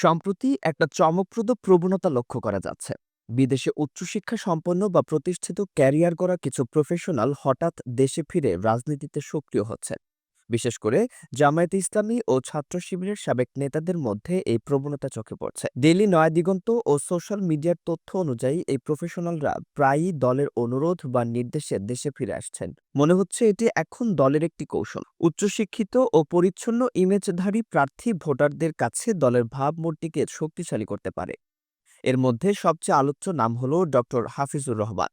সম্প্রতি একটা চমকপ্রদ প্রবণতা লক্ষ্য করা যাচ্ছে। বিদেশে উচ্চশিক্ষা সম্পন্ন বা প্রতিষ্ঠিত ক্যারিয়ার করা কিছু প্রফেশনাল হঠাৎ দেশে ফিরে রাজনীতিতে সক্রিয় হচ্ছে। বিশেষ করে জামায়াতে ইসলামী ও ছাত্র শিবিরের সাবেক নেতাদের মধ্যে এই প্রবণতা চোখে পড়ছে। ডেইলি নয়াদিগন্ত ও সোশ্যাল মিডিয়ার তথ্য অনুযায়ী এই প্রফেশনালরা প্রায়ই দলের অনুরোধ বা নির্দেশে দেশে ফিরে আসছেন। মনে হচ্ছে এটি এখন দলের একটি কৌশল। উচ্চশিক্ষিত ও পরিচ্ছন্ন ইমেজধারী প্রার্থী ভোটারদের কাছে দলের ভাবমূর্তিকে শক্তিশালী করতে পারে। এর মধ্যে সবচেয়ে আলোচ্য নাম হল ডক্টর হাফিজুর রহমান।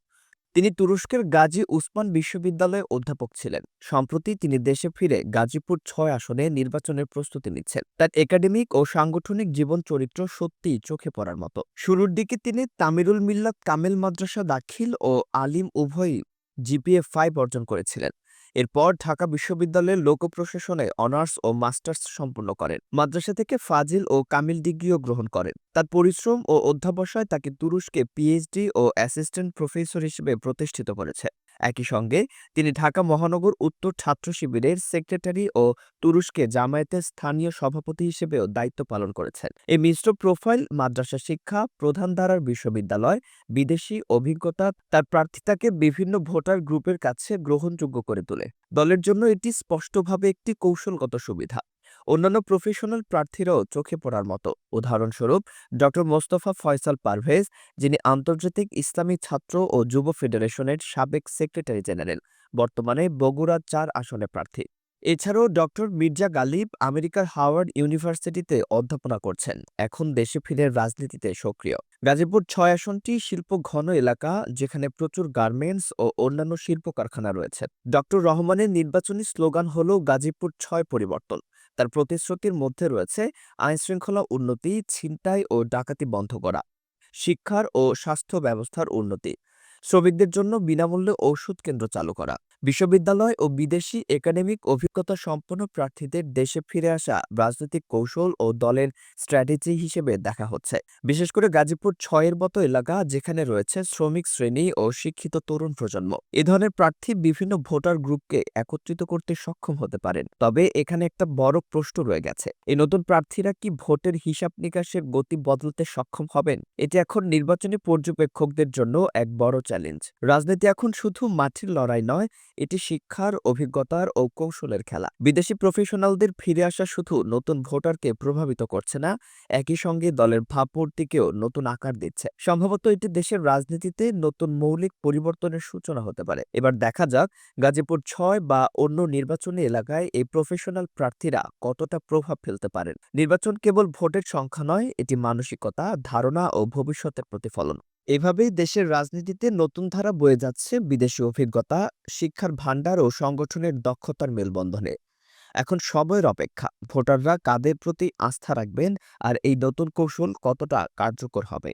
তিনি তুরস্কের গাজী উসমান বিশ্ববিদ্যালয়ে অধ্যাপক ছিলেন। সম্প্রতি তিনি দেশে ফিরে গাজীপুর ছয় আসনে নির্বাচনের প্রস্তুতি নিচ্ছেন। তার একাডেমিক ও সাংগঠনিক জীবন চরিত্র সত্যিই চোখে পড়ার মতো। শুরুর দিকে তিনি তামিরুল মিল্লাত কামেল মাদ্রাসা দাখিল ও আলিম উভয়ই জিপিএ ফাইভ অর্জন করেছিলেন। এরপর ঢাকা বিশ্ববিদ্যালয়ের লোক প্রশাসনে অনার্স ও মাস্টার্স সম্পন্ন করেন। মাদ্রাসা থেকে ফাজিল ও কামিল ডিগ্রিও গ্রহণ করেন। তার পরিশ্রম ও অধ্যাবসায় তাকে তুরস্কে পিএইচডি ও অ্যাসিস্ট্যান্ট প্রফেসর হিসেবে প্রতিষ্ঠিত করেছে। একই সঙ্গে তিনি ঢাকা মহানগর উত্তর ছাত্র শিবিরের সেক্রেটারি ও তুরস্কে জামায়াতের স্থানীয় সভাপতি হিসেবেও দায়িত্ব পালন করেছেন। এই মিশ্র প্রোফাইল মাদ্রাসা শিক্ষা, প্রধান ধারার বিশ্ববিদ্যালয়, বিদেশি অভিজ্ঞতা, তার প্রার্থিতাকে বিভিন্ন ভোটার গ্রুপের কাছে গ্রহণযোগ্য করে তোলে। দলের জন্য এটি স্পষ্টভাবে একটি কৌশলগত সুবিধা। অন্যান্য প্রফেশনাল প্রার্থীরাও চোখে পড়ার মতো। উদাহরণস্বরূপ ড মোস্তফা ফয়সাল পারভেজ, যিনি আন্তর্জাতিক ইসলামী ছাত্র ও যুব ফেডারেশনের সাবেক সেক্রেটারি জেনারেল, বর্তমানে বগুড়া চার আসনে প্রার্থী। এছাড়াও ডক্টর মির্জা গালিব আমেরিকার হাওয়ার্ড ইউনিভার্সিটিতে অধ্যাপনা করছেন, এখন দেশে ফিরে রাজনীতিতে সক্রিয়। গাজীপুর ছয় আসনটি শিল্প ঘন এলাকা, যেখানে প্রচুর গার্মেন্টস ও অন্যান্য শিল্প কারখানা রয়েছে। ডক্টর রহমানের নির্বাচনী স্লোগান হল গাজীপুর ছয় পরিবর্তন। তার প্রতিশ্রুতির মধ্যে রয়েছে আইনশৃঙ্খলা উন্নতি, ছিনতাই ও ডাকাতি বন্ধ করা, শিক্ষার ও স্বাস্থ্য ব্যবস্থার উন্নতি, শ্রমিকদের জন্য বিনামূল্যে ঔষধ কেন্দ্র চালু করা। বিশ্ববিদ্যালয় ও বিদেশি একাডেমিক অভিজ্ঞতা সম্পন্ন প্রার্থীদের দেশে ফিরে আসা রাজনৈতিক কৌশল ও দলের স্ট্র্যাটেজি হিসেবে দেখা হচ্ছে। বিশেষ করে গাজীপুর ছয়ের মতো এলাকা যেখানে রয়েছে শ্রমিক শ্রেণি ও শিক্ষিত তরুণ প্রজন্ম। এ ধরনের প্রার্থী বিভিন্ন ভোটার গ্রুপকে একত্রিত করতে সক্ষম হতে পারেন। তবে এখানে একটা বড় প্রশ্ন রয়ে গেছে। এই নতুন প্রার্থীরা কি ভোটের হিসাব নিকাশের গতি বদলতে সক্ষম হবেন? এটি এখন নির্বাচনী পর্যবেক্ষকদের জন্য এক বড় চ্যালেঞ্জ। রাজনীতি এখন শুধু মাঠের লড়াই নয় এটি শিক্ষার, অভিজ্ঞতার ও কৌশলের খেলা। বিদেশি প্রফেশনালদের ফিরে আসা শুধু নতুন ভোটারকে প্রভাবিত করছে না, একই সঙ্গে দলের ভাবমূর্তিকেও নতুন আকার দিচ্ছে। সম্ভবত এটি দেশের রাজনীতিতে নতুন মৌলিক পরিবর্তনের সূচনা হতে পারে। এবার দেখা যাক গাজীপুর ছয় বা অন্য নির্বাচনী এলাকায় এই প্রফেশনাল প্রার্থীরা কতটা প্রভাব ফেলতে পারেন। নির্বাচন কেবল ভোটের সংখ্যা নয়, এটি মানসিকতা, ধারণা ও ভবিষ্যতের প্রতিফলন। এভাবেই দেশের রাজনীতিতে নতুন ধারা বয়ে যাচ্ছে বিদেশি অভিজ্ঞতা, শিক্ষার ভাণ্ডার ও সংগঠনের দক্ষতার মেলবন্ধনে। এখন সময়ের অপেক্ষা। ভোটাররা কাদের প্রতি আস্থা রাখবেন আর এই নতুন কৌশল কতটা কার্যকর হবে?